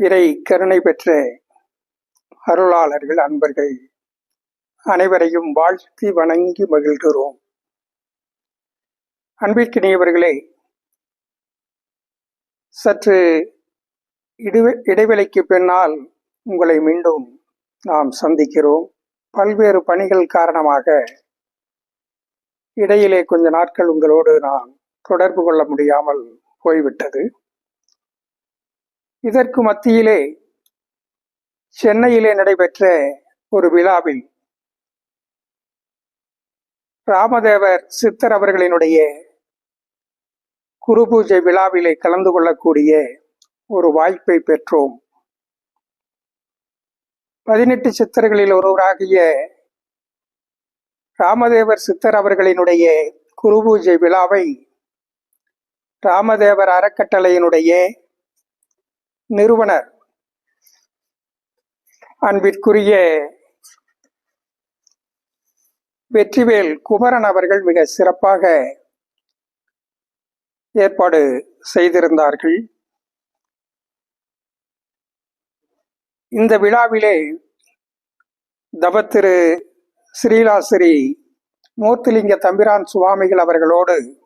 இறை கருணை பெற்ற அருளாளர்கள் அன்பர்கள் அனைவரையும் வாழ்த்தி வணங்கி மகிழ்கிறோம். அன்பிற்கினியவர்களே சற்று இடைவெளிக்கு பின்னால் உங்களை மீண்டும் நாம் சந்திக்கிறோம். பல்வேறு பணிகள் காரணமாக இடையிலே கொஞ்ச நாட்கள் உங்களோடு நான் தொடர்பு கொள்ள முடியாமல் போய்விட்டது. இதற்கு மத்தியிலே சென்னையிலே நடைபெற்ற ஒரு விழாவில் ராமதேவர் சித்தர் அவர்களினுடைய குரு பூஜை விழாவிலே கலந்து கொள்ளக்கூடிய ஒரு வாய்ப்பை பெற்றோம். பதினெட்டு சித்தர்களில் ஒருவராகிய ராமதேவர் சித்தர் அவர்களினுடைய குரு பூஜை விழாவை ராமதேவர் அறக்கட்டளையினுடைய நிறுவனர் அன்பிற்குரிய வெற்றிவேல் குமரன் அவர்கள் மிக சிறப்பாக ஏற்பாடு செய்திருந்தார்கள். இந்த விழாவிலே தவத்திரு ஸ்ரீலாசிரி மூர்த்திலிங்க தம்பிரான் சுவாமிகள் அவர்களோடு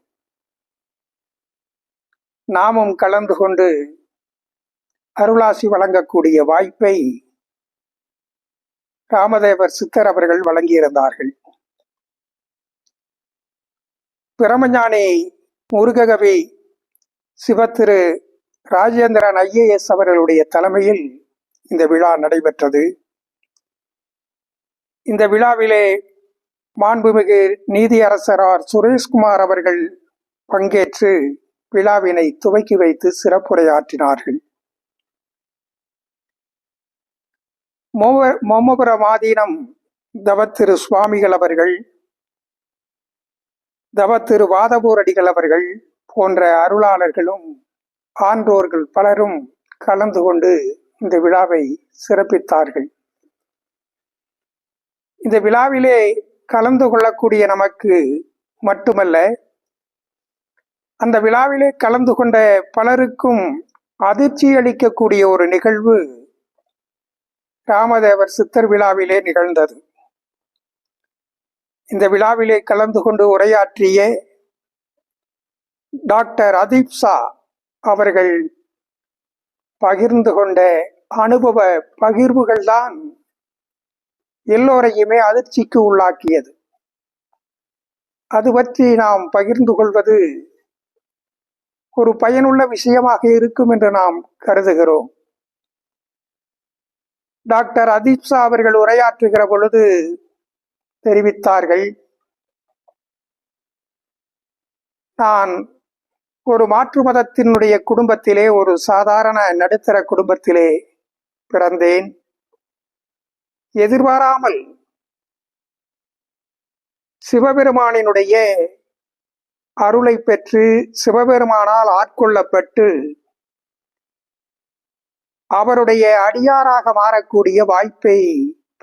நாமும் கலந்து கொண்டு அருளாசி வழங்கக்கூடிய வாய்ப்பை ராமதேவர் சித்தர் அவர்கள் வழங்கியிருந்தார்கள். பிரமஞானி முருககவி சிவத்திரு ராஜேந்திரன் ஐஏஎஸ் அவர்களுடைய தலைமையில் இந்த விழா நடைபெற்றது. இந்த விழாவிலே மாண்புமிகு நீதியரசரார் சுரேஷ்குமார் அவர்கள் பங்கேற்று விழாவினை துவக்கி வைத்து சிறப்புரையாற்றினார்கள். மோவ- மோமபுரம் ஆதீனம் தவத்திரு சுவாமிகள் அவர்கள் தவத்திரு வாதபூரடிகள் அவர்கள் போன்ற அருளாளர்களும் ஆன்றோர்கள் பலரும் கலந்து கொண்டு இந்த விழாவை சிறப்பித்தார்கள். இந்த விழாவிலே கலந்து கொள்ளக்கூடிய நமக்கு மட்டுமல்ல அந்த விழாவிலே கலந்து கொண்ட பலருக்கும் அதிர்ச்சி அளிக்கக்கூடிய ஒரு நிகழ்வு ராமதேவர் சித்தர் விழாவிலே நிகழ்ந்தது. இந்த விழாவிலே கலந்து கொண்டு உரையாற்றிய டாக்டர் அதீப் அவர்கள் பகிர்ந்து கொண்ட அனுபவ பகிர்வுகள்தான் எல்லோரையுமே அதிர்ச்சிக்கு உள்ளாக்கியது. அது பற்றி நாம் பகிர்ந்து கொள்வது ஒரு பயனுள்ள விஷயமாக இருக்கும் என்று நாம் கருதுகிறோம். டாக்டர் அதீப்சா அவர்கள் உரையாற்றுகிற பொழுது தெரிவித்தார்கள் நான் ஒரு மாற்று மதத்தினுடைய குடும்பத்திலே ஒரு சாதாரண நடுத்தர குடும்பத்திலே பிறந்தேன். எதிர்பாராமல் சிவபெருமானினுடைய அருளை பெற்று சிவபெருமானால் ஆட்கொள்ளப்பட்டு அவருடைய அடியாராக மாறக்கூடிய வாய்ப்பை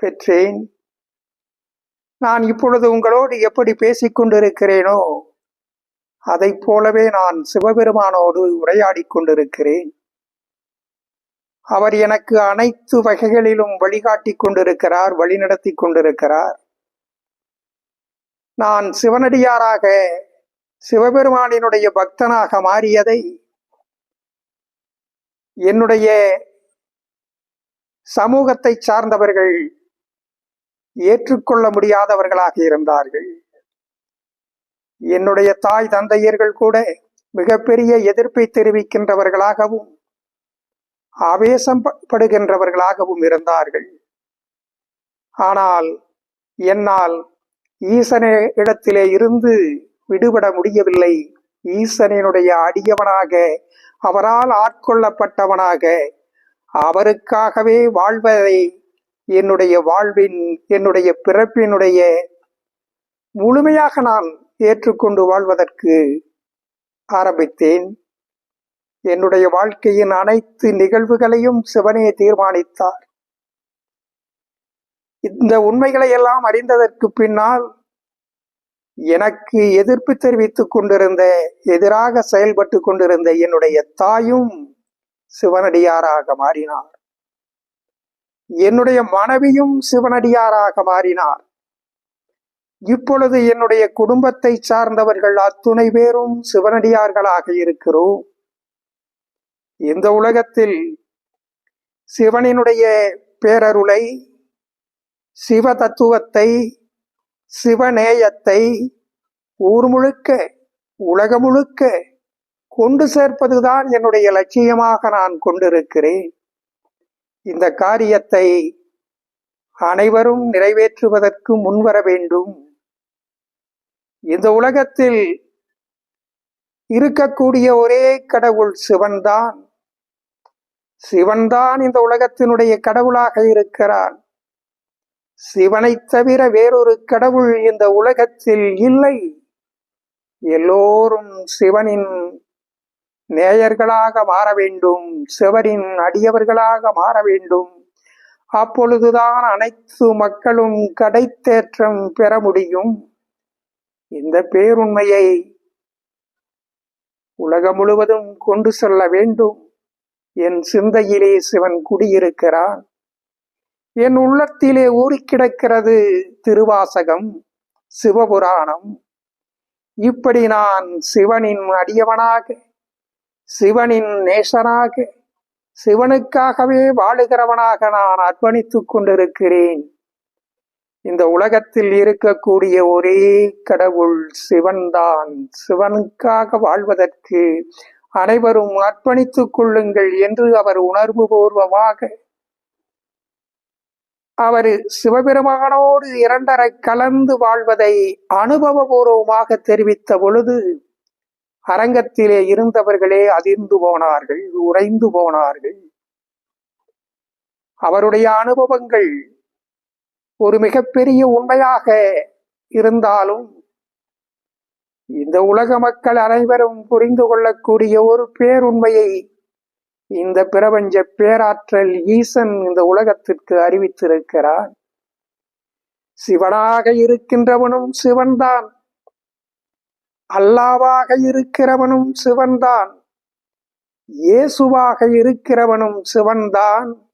பெற்றேன். நான் இப்பொழுது உங்களோடு எப்படி பேசிக்கொண்டிருக்கிறேனோ அதை அதைப் போலவே நான் சிவபெருமானோடு உரையாடிக் கொண்டிருக்கிறேன். அவர் எனக்கு அனைத்து வகைகளிலும் வழிகாட்டி கொண்டிருக்கிறார் வழிநடத்தி கொண்டிருக்கிறார். நான் சிவனடியாராக சிவபெருமானினுடைய பக்தனாக மாறியதை என்னுடைய சமூகத்தை சார்ந்தவர்கள் ஏற்றுக்கொள்ள முடியாதவர்களாக இருந்தார்கள். என்னுடைய தாய் தந்தையர்கள் கூட மிகப்பெரிய எதிர்ப்பை தெரிவிக்கின்றவர்களாகவும் ஆவேசம் படுகின்றவர்களாகவும் இருந்தார்கள். ஆனால் என்னால் ஈசன இடத்திலே இருந்து விடுபட முடியவில்லை. ஈசனினுடைய அடியவனாக அவரால் ஆட்கொள்ளப்பட்டவனாக அவருக்காகவே வாழ்வதை என்னுடைய வாழ்வின் என்னுடைய பிறப்பினுடைய முழுமையாக நான் ஏற்றுக்கொண்டு வாழ்வதற்கு ஆரம்பித்தேன். என்னுடைய வாழ்க்கையின் அனைத்து நிகழ்வுகளையும் சிவனே தீர்மானித்தார். இந்த உண்மைகளை எல்லாம் அறிந்ததற்கு பின்னால் எனக்கு எதிர்ப்பு தெரிவித்துக் கொண்டிருந்த எதிராக செயல்பட்டு கொண்டிருந்த என்னுடைய தாயும் சிவனடியாராக மாறினார். என்னுடைய மனைவியும் சிவனடியாராக மாறினார். இப்பொழுது என்னுடைய குடும்பத்தை சார்ந்தவர்கள் அத்துணை பேரும் சிவனடியார்களாக இருக்கிறோம். இந்த உலகத்தில் சிவனினுடைய பேரருளை சிவ தத்துவத்தை சிவநேயத்தை ஊர் முழுக்க உலகம் முழுக்க கொண்டு சேர்ப்பதுதான் என்னுடைய லட்சியமாக நான் கொண்டிருக்கிறேன். இந்த காரியத்தை அனைவரும் நிறைவேற்றுவதற்கு முன்வர வேண்டும். இந்த உலகத்தில் இருக்கக்கூடிய ஒரே கடவுள் சிவன்தான். சிவன்தான் இந்த உலகத்தினுடைய கடவுளாக இருக்கிறான் சிவனைத் தவிர வேறொரு கடவுள் இந்த உலகத்தில் இல்லை. எல்லோரும் சிவனின் நேயர்களாக மாற வேண்டும். சிவரின் அடியவர்களாக மாற வேண்டும். அப்பொழுதுதான் அனைத்து மக்களும் கடைத்தேற்றம் பெற முடியும். இந்த பேருண்மையை உலகம் முழுவதும் கொண்டு செல்ல வேண்டும். என் சிந்தையிலே சிவன் குடியிருக்கிறான். என் உள்ளத்திலே ஊறி கிடக்கிறது திருவாசகம் சிவபுராணம். இப்படி நான் சிவனின் அடியவனாக சிவனின் நேசனாக சிவனுக்காகவே வாழுகிறவனாக நான் அர்ப்பணித்துக் கொண்டிருக்கிறேன். இந்த உலகத்தில் இருக்கக்கூடிய ஒரே கடவுள் சிவன்தான். சிவனுக்காக வாழ்வதற்கு அனைவரும் அர்ப்பணித்துக் கொள்ளுங்கள் என்று அவர் உணர்வு பூர்வமாக அவர் சிவபெருமானோடு இரண்டரை கலந்து வாழ்வதை அனுபவபூர்வமாக தெரிவித்த பொழுது அரங்கத்திலே இருந்தவர்களே அதிர்ந்து போனார்கள் உறைந்து போனார்கள். அவருடைய அனுபவங்கள் ஒரு மிகப்பெரிய உண்மையாக இருந்தாலும் இந்த உலக மக்கள் அனைவரும் புரிந்து கொள்ளக்கூடிய ஒரு பேருண்மையை இந்த பிரபஞ்ச பேராற்றல் ஈசன் இந்த உலகத்திற்கு அறிவித்திருக்கிறார். சிவனாக இருக்கின்றவனும் சிவன்தான். அல்லாவாக இருக்கிறவனும் சிவன்தான். இயேசுவாக இருக்கிறவனும் சிவன்தான்.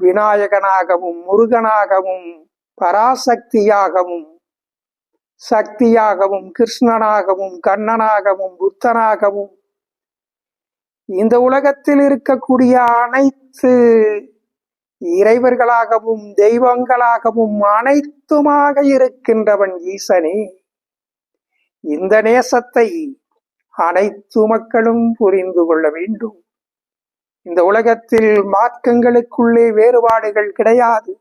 விநாயகனாகவும் முருகனாகவும் பராசக்தியாகவும் சக்தியாகவும் கிருஷ்ணனாகவும் கண்ணனாகவும் புத்தனாகவும் இந்த உலகத்தில் இருக்கக்கூடிய அனைத்து இறைவர்களாகவும் தெய்வங்களாகவும் அனைத்துமாக இருக்கின்றவன் ஈசனே. இந்த நேசத்தை அனைத்து மக்களும் புரிந்து கொள்ள வேண்டும். இந்த உலகத்தில் மார்க்கங்களுக்குள்ளே வேறுபாடுகள் கிடையாது.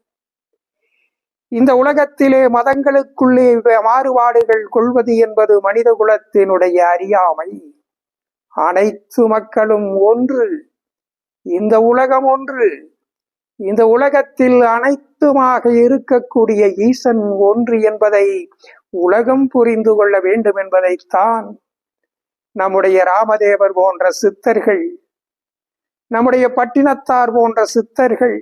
இந்த உலகத்திலே மதங்களுக்குள்ளே மாறுபாடுகள் கொள்வது என்பது மனித குலத்தினுடைய அறியாமை. அனைத்து மக்களும் ஒன்று. இந்த உலகம் ஒன்று. இந்த உலகத்தில் அனைத்துமாக இருக்கக்கூடிய ஈசன் ஒன்று என்பதை உலகம் புரிந்து கொள்ள வேண்டும் என்பதைத்தான் நம்முடைய ராமதேவர் போன்ற சித்தர்கள் நம்முடைய பட்டினத்தார் போன்ற சித்தர்கள்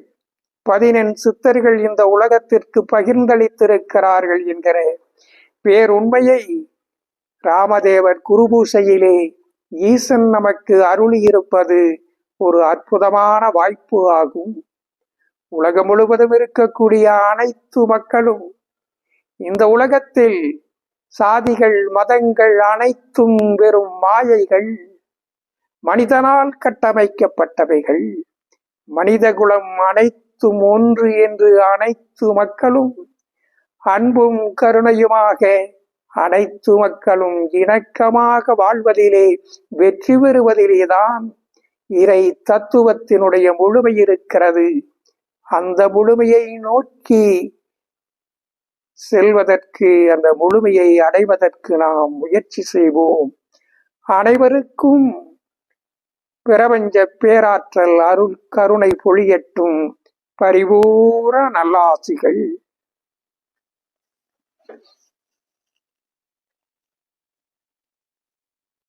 பதினெண் சித்தர்கள் இந்த உலகத்திற்கு பகிர்ந்தளித்திருக்கிறார்கள் என்கிற பேருண்மையை ராமதேவர் குருபூசையிலே ஈசன் நமக்கு அருளியிருப்பது ஒரு அற்புதமான வாய்ப்பு ஆகும். உலகம் முழுவதும் இருக்கக்கூடிய அனைத்து மக்களும் இந்த உலகத்தில் சாதிகள் மதங்கள் அனைத்தும் வெறும் மாயைகள். மனிதனால் கட்டமைக்கப்பட்டவைகள். மனித குலம் அனைத்தும் ஒன்று என்று அனைத்து மக்களும் அன்பும் கருணையுமாக அனைத்து மக்களும் இணக்கமாக வாழ்வதிலே வெற்றி பெறுவதிலேதான் இறை தத்துவத்தினுடைய முழுமை இருக்கிறது. அந்த முழுமையை நோக்கி செல்வதற்கு அந்த முழுமையை அடைவதற்கு நாம் முயற்சி செய்வோம். அனைவருக்கும் பிரபஞ்ச பேராற்றல் அருள் கருணை பொழியட்டும். பரிபூர நல்லாசிகள்.